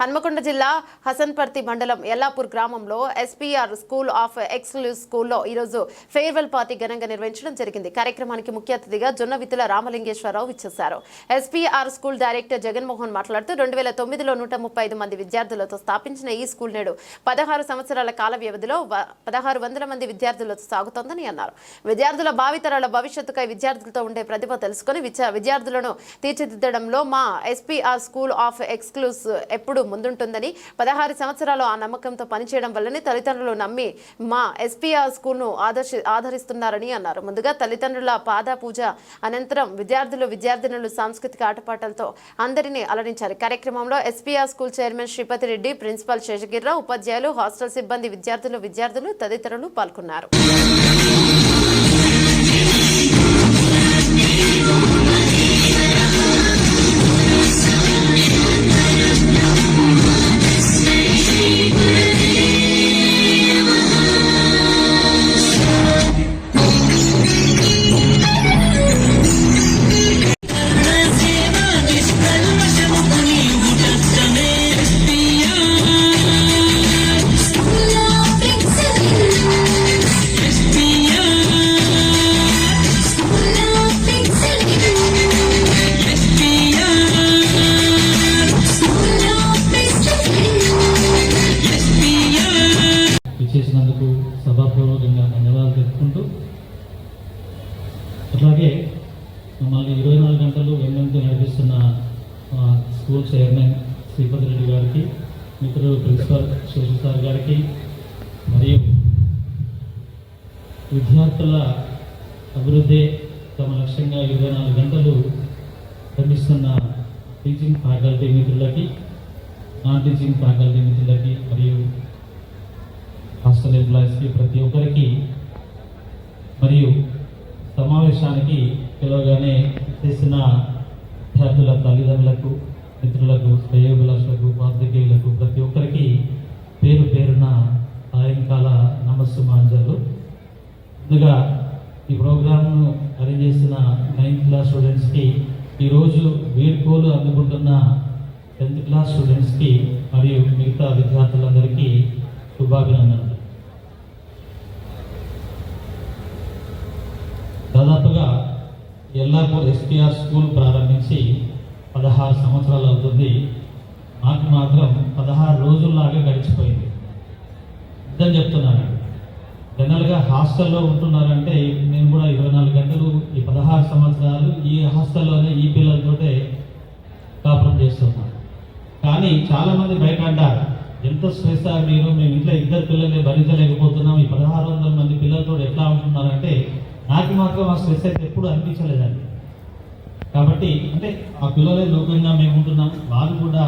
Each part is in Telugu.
హన్మకొండ జిల్లా హసన్పర్తి మండలం ఎల్లాపూర్ గ్రామంలో ఎస్పీఆర్ స్కూల్ ఆఫ్ ఎక్స్క్లూజ్ స్కూల్లో ఈరోజు ఫేర్వెల్ పార్టీ ఘనంగా నిర్వహించడం జరిగింది. కార్యక్రమానికి ముఖ్య అతిథిగా జొన్న జొన్నవిత్తుల రామలింగేశ్వరరావు ఇచ్చేశారు ఎస్పీఆర్ స్కూల్ డైరెక్టర్ జగన్మోహన్ మాట్లాడుతూ రెండు వేల తొమ్మిదిలో నూట ముప్పై ఐదు మంది విద్యార్థులతో స్థాపించిన ఈ స్కూల్ నేడు పదహారు సంవత్సరాల కాల వ్యవధిలో పదహారు వందల మంది విద్యార్థులతో సాగుతోందని అన్నారు. విద్యార్థుల భావితరాల భవిష్యత్తుకై విద్యార్థులతో ఉండే ప్రతిభ తెలుసుకుని విద్యార్థులను తీర్చిదిద్దడంలో మా ఎస్పీఆర్ స్కూల్ ఆఫ్ ఎక్స్క్లూస్ ఎప్పుడు ముందుంటుందని పదహారు సంవత్సరాలు ఆ నమ్మకంతో పనిచేయడం వల్లనే తల్లిదండ్రులు నమ్మి మా ఎస్పీఆర్ స్కూల్ను ఆదర్శి ఆదరిస్తున్నారని అన్నారు. ముందుగా తల్లిదండ్రుల పాద పూజ అనంతరం విద్యార్థులు విద్యార్థినులు సాంస్కృతిక ఆటపాటలతో అందరినీ అలరించారు. కార్యక్రమంలో SPR school chairman Sripathi Reddy principal Seshagiri Rao ఉపాధ్యాయులు హాస్టల్ సిబ్బంది విద్యార్థులు విద్యార్థులు తదితరులు పాల్గొన్నారు. ఇచ్చేసినందుకు సభాపూర్వకంగా ధన్యవాదాలు తెలుపుకుంటూ అట్లాగే మమ్మల్ని ఇరవై నాలుగు గంటలు వెన్నంతో నడిపిస్తున్న స్కూల్ చైర్మన్ శ్రీపతి రెడ్డి గారికి మిత్రులు ప్రిన్సిపల్ శేషు సార్ గారికి మరియు విద్యార్థుల అభివృద్ధి తమ లక్ష్యంగా ఇరవై నాలుగు గంటలు శ్రమిస్తున్న టీచింగ్ ఫ్యాకల్టీ మిత్రులకి నాన్ టీచింగ్ ఫ్యాకల్టీ మిత్రులకి మరియు హాస్టల్ ఎంప్లాయీస్కి ప్రతి ఒక్కరికి మరియు సమావేశానికి పిలవగానే చేసిన విద్యార్థుల తల్లిదండ్రులకు మిత్రులకు శ్రేయోభిలాషులకు పాత్రికేయులకు ప్రతి ఒక్కరికి పేరు పేరున సాయంకాల నమస్సుమాంజలు. ముందుగా ఈ ప్రోగ్రామ్ను అరేంజ్ చేసిన నైన్త్ క్లాస్ స్టూడెంట్స్కి ఈరోజు వీడ్కోలు అందుకుంటున్న టెన్త్ క్లాస్ స్టూడెంట్స్కి మరియు మిగతా విద్యార్థులందరికీ శుభాభినందనలు దాదాపుగా ఎల్లాపూర్ ఎస్పీఆర్ స్కూల్ ప్రారంభించి పదహారు సంవత్సరాలు అవుతుంది. నాకు మాత్రం పదహారు రోజుల్లాగా గడిచిపోయింది. ఇద్దరు చెప్తున్నాను జనరల్గా హాస్టల్లో ఉంటున్నారంటే నేను కూడా ఇరవై నాలుగు గంటలు ఈ పదహారు సంవత్సరాలు ఈ హాస్టల్లోనే ఈ పిల్లలతోటే కాపురం చేస్తున్నాను కానీ చాలామంది బయట అంటారు ఎంత స్ట్రెస్ మీరు? మేము ఇంట్లో ఇద్దరు పిల్లల్ని భరించలేకపోతున్నాం. ఈ పదహారు వందల మంది పిల్లలతో ఎట్లా ఉంటున్నారంటే నాకు మాత్రం ఆ స్ట్రెస్ అయితే ఎప్పుడు అనిపించలేదండి. కాబట్టి అంటే ఆ పిల్లలే లోకంగా మేము ఉంటున్నాం వారు కూడా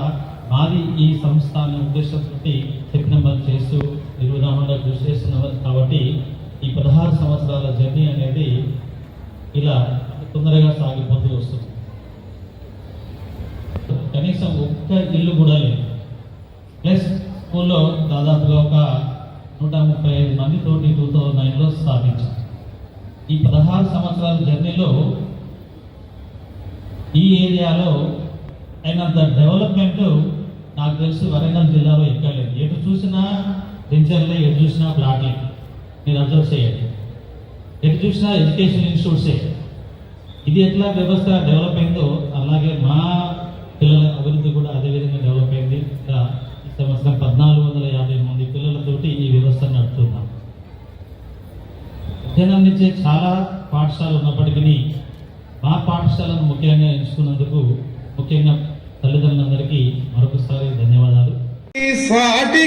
మాది ఈ సంస్థ అనే ఉద్దేశంతో చెప్పిన పని చేస్తూ నిర్విరామంగా కృషి చేస్తున్నారు. కాబట్టి ఈ పదహారు సంవత్సరాల జర్నీ అనేది ఇలా తొందరగా సాగిపోతూ వస్తుంది. కనీసం ఒక్క ఇల్లు కూడా లేదు. ప్లస్ స్కూల్లో దాదాపుగా ఒక నూట ముప్పై ఐదు మందితోటి టూ థౌజండ్ నైన్లో స్థాపించాం. ఈ పదహారు సంవత్సరాల జర్నీలో ఈ ఏరియాలో అయినంత డెవలప్మెంట్ నాకు తెలిసి వరంగల్ జిల్లాలో ఎక్కలేదు ఎటు చూసినా వెంచర్లే ఎటు చూసినా ప్లాట్లే మీరు అబ్జర్వ్ చేయండి. ఎటు చూసినా ఎడ్యుకేషన్ ఇన్స్టిట్యూట్సే. ఇది ఎట్లా వ్యవస్థ డెవలప్ అయిందో అలాగే మా పిల్లల అభివృద్ధి కూడా అదే విధంగా డెవలప్ అయింది ఇంకా ఈ సంవత్సరం పద్నాలుగు వందల యాభై మంది పిల్లలతోటి ఈ వ్యవస్థ నడుపుతున్నాం అధ్యయనం చాలా పాఠశాలలు ఉన్నప్పటికీ మా పాఠశాలను ముఖ్యంగా ఎంచుకున్నందుకు ముఖ్యంగా తల్లిదండ్రులందరికీ మరొకసారి ధన్యవాదాలు. ఈ సాటి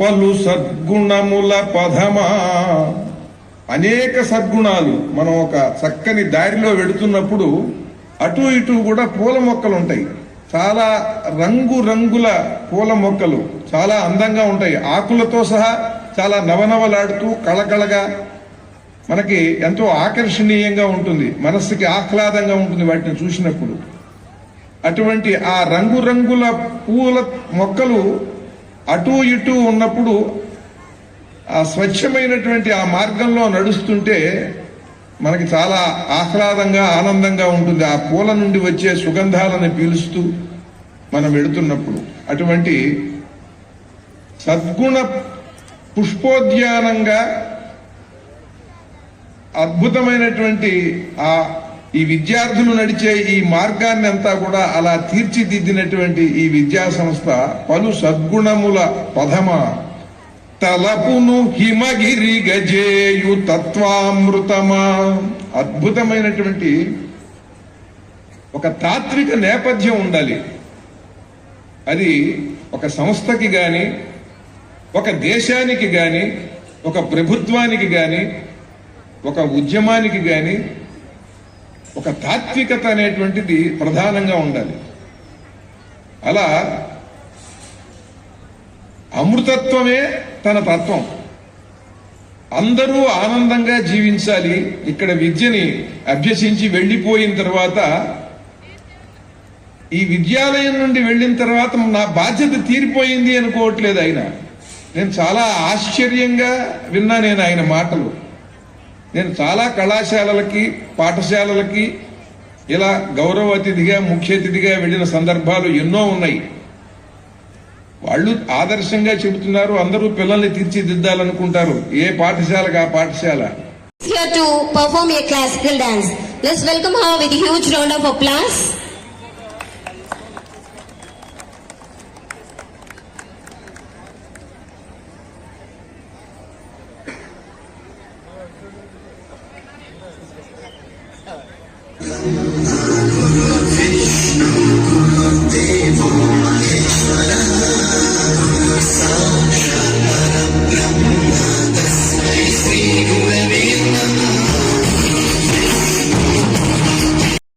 పలు సద్గుణముల పదమా. అనేక సద్గుణాలు మనం ఒక చక్కని దారిలో వెడుతున్నప్పుడు అటు ఇటు కూడా పూల మొక్కలు ఉంటాయి చాలా రంగు రంగుల పూల మొక్కలు చాలా అందంగా ఉంటాయి. ఆకులతో సహా చాలా నవనవలాడుతూ కళకళగా మనకి ఎంతో ఆకర్షణీయంగా ఉంటుంది. మనస్సుకి ఆహ్లాదంగా ఉంటుంది వాటిని చూసినప్పుడు. అటువంటి ఆ రంగురంగుల పూల మొక్కలు అటు ఇటు ఉన్నప్పుడు ఆ స్వచ్ఛమైనటువంటి ఆ మార్గంలో నడుస్తుంటే మనకి చాలా ఆహ్లాదంగా ఆనందంగా ఉంటుంది. ఆ పూల నుండి వచ్చే సుగంధాలను పీలుస్తూ మనం వెళుతున్నప్పుడు అటువంటి సద్గుణ పుష్పోద్యానంగా అద్భుతమైనటువంటి ఆ ఈ విద్యార్థులు నడిచే ఈ మార్గాన్ని అంతా కూడా అలా తీర్చిదిద్దినటువంటి ఈ విద్యా సంస్థ పలు సద్గుణముల పదమ తలపును హిమగిరి గజేయు తత్వామృతమా. అద్భుతమైనటువంటి ఒక తాత్విక నేపథ్యం ఉండాలి. అది ఒక సంస్థకి గాని ఒక దేశానికి గాని ఒక ప్రభుత్వానికి గాని ఒక ఉద్యమానికి గాని ఒక తాత్వికత అనేటువంటిది ప్రధానంగా ఉండాలి. అలా అమృతత్వమే తన తత్వం అందరూ ఆనందంగా జీవించాలి. ఇక్కడ విద్యని అభ్యసించి వెళ్ళిపోయిన తర్వాత ఈ విద్యాలయం నుండి వెళ్ళిన తర్వాత నా బాధ్యత తీరిపోయింది అనుకోవట్లేదు ఆయన. నేను చాలా ఆశ్చర్యంగా విన్నా నేను ఆయన మాటలు. నేను చాలా కళాశాలలకి పాఠశాలలకి ఇలా గౌరవ అతిథిగా ముఖ్య అతిథిగా వెళ్ళిన సందర్భాలు ఎన్నో ఉన్నాయి. వాళ్ళు ఆదర్శంగా చెబుతున్నారు అందరూ పిల్లల్ని తీర్చిదిద్దాలనుకుంటారు ఏ పాఠశాలకు ఆ పాఠశాల here to perform a classical dance. Let's welcome her with a huge round of applause.